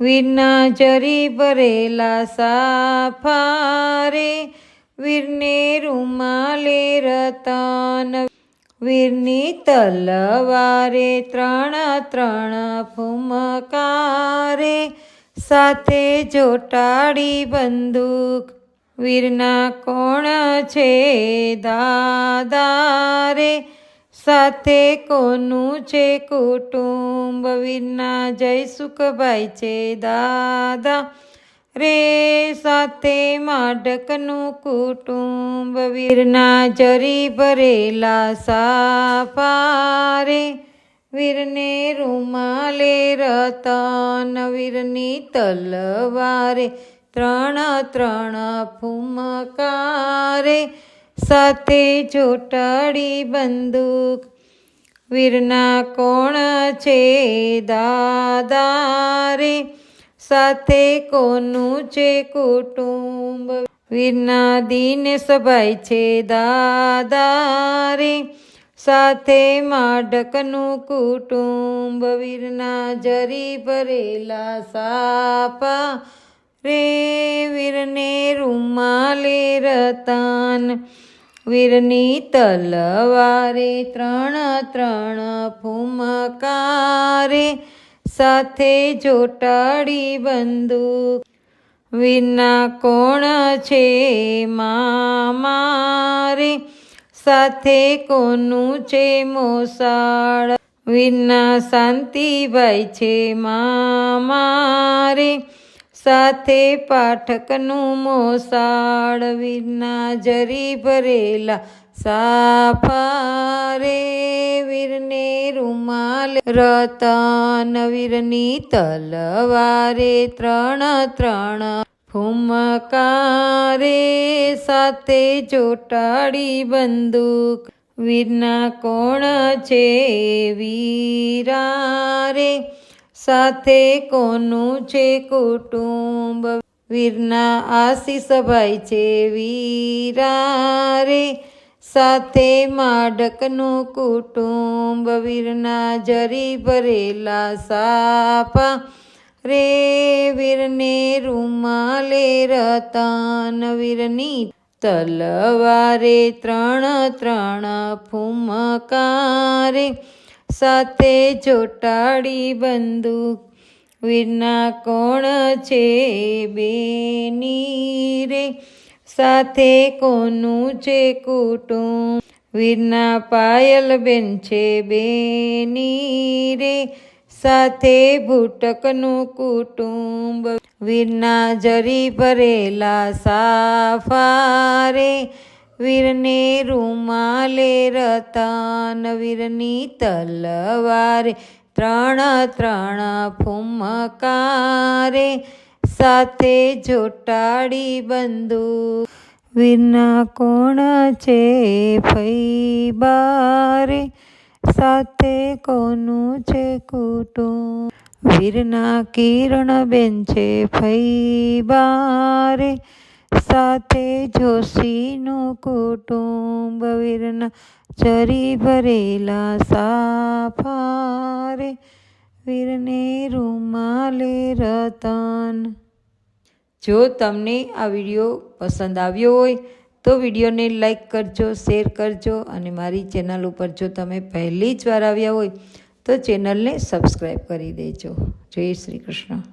વીરના જરી ભરેલા સાફારે, વીરને રૂમાલે રતન, વીરની તલવારે ત્રણ ત્રણ ફૂમકારે, સાથે જોટાડી બંદૂક, વીરના કોણ છે દાદારે સાથે કોનું છે કુટુંબ? વીરના જય સુખભાઈ છે દાદા. રે સાથે માડકનું કુટુંબ, વીરના જરી ભરેલા સાફારે. વીરને રૂમાલે રતન, વીરની તલવારે. ત્રણ ત્રણ ફૂમકારે. સાથે જોટાડી બંદૂક. વીરના કોણ છે દાદારે? સાથે કોનું છે કુટુંબ? વીરના દિન સભાઈ છે દાદારે. સાથે માડકનું કુટુંબ. વીરના જરી ભરેલા સાપા. રે વીરને રૂમાલે રતાન વીરની તલવારે ત્રણ ત્રણ ફૂમકારે સાથે જોટાડી બંદૂક વીરના કોણ છે મારે સાથે કોનું છે મોસાળ વીરના શાંતિભાઈ છે મારે સાથે પાઠકનું મોસાળ વીરના જરી ભરેલા સાફારે વીરને રૂમાલ રતન વીરની તલવારે ત્રણ ત્રણ ફૂમકારે સાથે ચોટાડી બંદૂક. વીરના કોણ છે? વીરારે સાથે કોનું છે કુટુંબ? વીરના આશીષભાઈ છે, વીરારે સાથે માડકનું કુટુંબ, વીરના જરી ભરેલા સાપા રે, વીરને રૂમાલે રતન, વીરની તલવારે ત્રણ ત્રણ ફૂમકારે સાથે જોટાડી બંદૂક. વીરના કોણ છે બેની રે? સાથે કોનું છે કુટુંબ? વીરના પાયલ બેન છે બેની રે. સાથે ભૂટકનું કુટુંબ. વીરના જરી ભરેલા સાફારે. વીરને રૂમાલે રતન, વીરની તલવારે, ત્રણ ત્રણ ફૂમકારે, સાથે જોટાડી બંધુ. વીરના કોણ છે ફૈબારે, સાથે કોનું છે કુટુંબ? વીરના કિરણબેન છે ફૈબારે સાથે જોશીનું કુટુંબ વીરના ચરી ભરેલા સાફારે, વીરને રૂમાલે રતન. જો તમને આ વીડિયો પસંદ આવ્યો હોય, તો વિડીયોને લાઈક કરજો, શેર કરજો અને મારી ચેનલ ઉપર જો તમે પહેલી જ વાર આવ્યા હોય, તો ચેનલને સબસ્ક્રાઈબ કરી દેજો. જય શ્રી કૃષ્ણ.